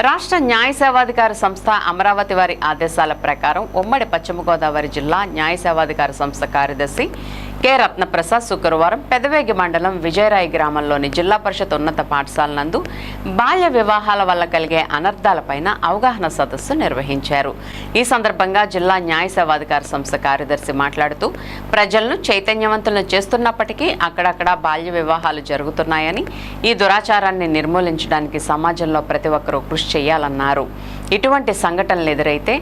రాష్ట్ర న్యాయ సేవాధికార సంస్థ అమరావతి వారి ఆదేశాల ప్రకారం ఉమ్మడి పశ్చిమ గోదావరి జిల్లా న్యాయ సేవాధికార సంస్థ కార్యదర్శి కె. రత్నప్రసాద్ శుక్రవారం పెదవేగి మండలం విజయరాయి గ్రామంలోని జిల్లా పరిషత్ ఉన్నత పాఠశాల నందు బాల్య వివాహాల వల్ల కలిగే అనర్థాలపైన అవగాహన సదస్సు నిర్వహించారు. ఈ సందర్భంగా జిల్లా న్యాయ సేవాధికార సంస్థ కార్యదర్శి మాట్లాడుతూ ప్రజలను చైతన్యవంతులను చేస్తున్నప్పటికీ అక్కడక్కడ బాల్య వివాహాలు జరుగుతున్నాయని ఈ దురాచారాన్ని నిర్మూలించడానికి సమాజంలో ప్రతి ఒక్కరూ కృషి చేయాలన్నారు. ఇటువంటి సంఘటనలు ఎదురైతే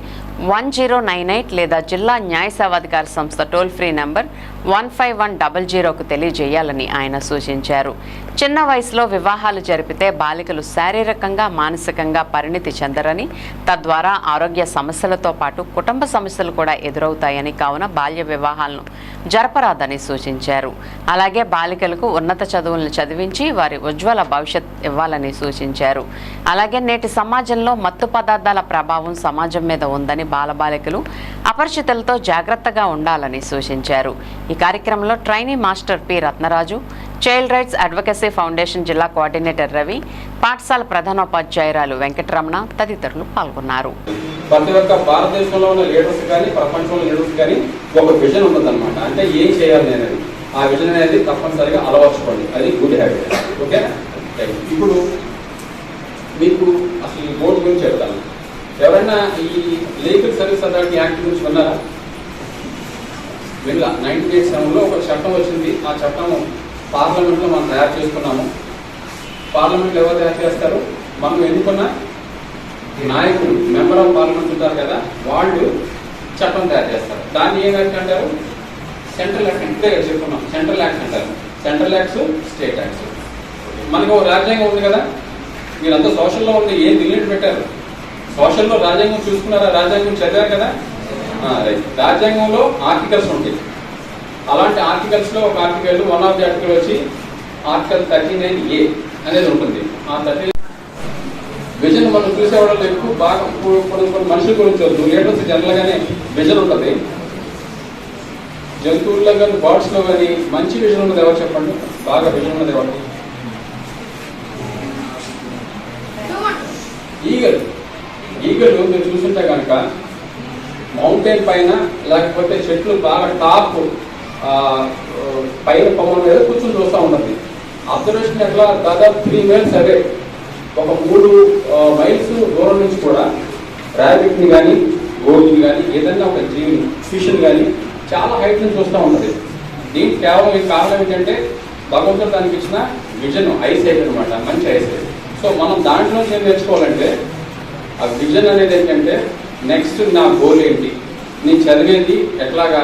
వన్ జీరో నైన్ ఎయిట్ లేదా జిల్లా న్యాయ సేవాధికార సంస్థ toll free number one five one double జీరోకు తెలియజేయాలని ఆయన సూచించారు. చిన్న వయసులో వివాహాలు జరిపితే బాలికలు శారీరకంగా మానసికంగా పరిణితి చెందరని తద్వారా ఆరోగ్య సమస్యలతో పాటు కుటుంబ సమస్యలు కూడా ఎదురవుతాయని కావున బాల్య వివాహాలను జరపరాదని సూచించారు. అలాగే బాలికలకు ఉన్నత చదువులను చదివించి వారి ఉజ్వల భవిష్యత్ ఇవ్వాలని సూచించారు. అలాగే నేటి సమాజంలో మత్తు పదార్థాల ప్రభావం సమాజం మీద ఉందని బాలబాలికలు అపరిచితులతో జాగ్రత్తగా ఉండాలని సూచించారు. ఈ కార్యక్రమంలో trainee master P. Ratnaraju child rights advocacy foundation జిల్లా కోఆర్డినేటర్ రవి పాఠశాల ప్రధానోపాధ్యాయురాలు వెంకటరమణ తదితరులు పాల్గొన్నారు. ప్రతి ఒక్క భారతదేశంలో ఉన్న లీడర్స్ కానీ ప్రపంచంలో లీడర్స్ కానీ ఒక విజన్ ఉంటుందన్నమాట. అంటే ఏం చేయాలి అనేది. ఆ విజన్ అనేది తప్పనిసరిగా అలవర్చుకోండి. అది గుడ్ హ్యాబిట్ ఓకే ఇప్పుడు మీకు అసలు ఈ బోర్డు గురించి చెప్తాను. ఎవరైనా ఈ లీగల్ సర్వీస్ అథారిటీ యాక్ట్ గురించి విన్నారా? విన్నా నైన్టీ డేస్ సెవెన్లో ఒక చట్టం వచ్చింది. ఆ చట్టం పార్లమెంట్లో మనం తయారు చేసుకున్నాము. పార్లమెంట్లో ఎవరు తయారు చేస్తారు? మనం ఎన్నుకున్న నాయకులు మెంబర్ ఆఫ్ పార్లమెంట్ ఉంటారు కదా వాళ్ళు చట్టం తయారు చేస్తారు. దాన్ని ఏం యాక్ట్ అంటారు? సెంట్రల్ యాక్ట్ ఇంటే చెప్పుకున్నాం. సెంట్రల్ యాక్ట్ అంటారు. Central acts state acts. మనకు ఒక రాజ్యాంగం ఉంది కదా. మీరంతా సోషల్లో ఉంది ఏం రిలేట్ పెట్టారు? సోషల్లో రాజ్యాంగం చూసుకున్నారా? రాజ్యాంగం చదివారు కదా. రాజ్యాంగంలో ఆర్టికల్స్ ఉంటాయి. అలాంటి ఆర్టికల్స్లో ఒక article one of the article వచ్చి ఆర్టికల్ థర్టీ నైన్ ఏ అనేది ఉంటుంది. ఆ థర్టీ విజన్ మనం చూసేవాళ్ళు ఎక్కువ బాగా కొన్ని కొన్ని మనుషుల గురించి వద్దు. లీడర్స్ జనరల్ గానే విజన్ ఉంటుంది. జంతువుల్లో కానీ బర్డ్స్లో కానీ మంచి విజన్ ఉన్నది ఎవరు చెప్పండి? బాగా విజన్ ఉన్నది ఎవరు? ఈగల్. ఈగల్ మీరు చూస్తుంటే కనుక మౌంటైన్ పైన లేకపోతే చెట్లు బాగా టాప్ పైన పొమ్మల మీద కూర్చొని చూస్తూ ఉంటుంది అబ్జర్వేషన్ ఎట్లా? దాదాపు త్రీ మైల్స్ అవే ఒక మూడు మైల్స్ దూరం నుంచి కూడా ర్యాబిట్ని కానీ గోల్ని కానీ ఏదైనా ఒక జీవిని ఫిష్ని కానీ చాలా హైట్ నుంచి చూస్తూ ఉంటుంది దీనికి కేవలం ఈ కారణం ఏంటంటే భగవంతుడు దానికి ఇచ్చిన విజన్ ఐసైట్ అనమాట మంచి ఐసైట్ సో మనం దాంట్లో ఏం నేర్చుకోవాలంటే ఆ విజన్ అనేది ఏంటంటే నెక్స్ట్ నా గోల్ ఏంటి? నేను చదివేది ఎట్లాగా?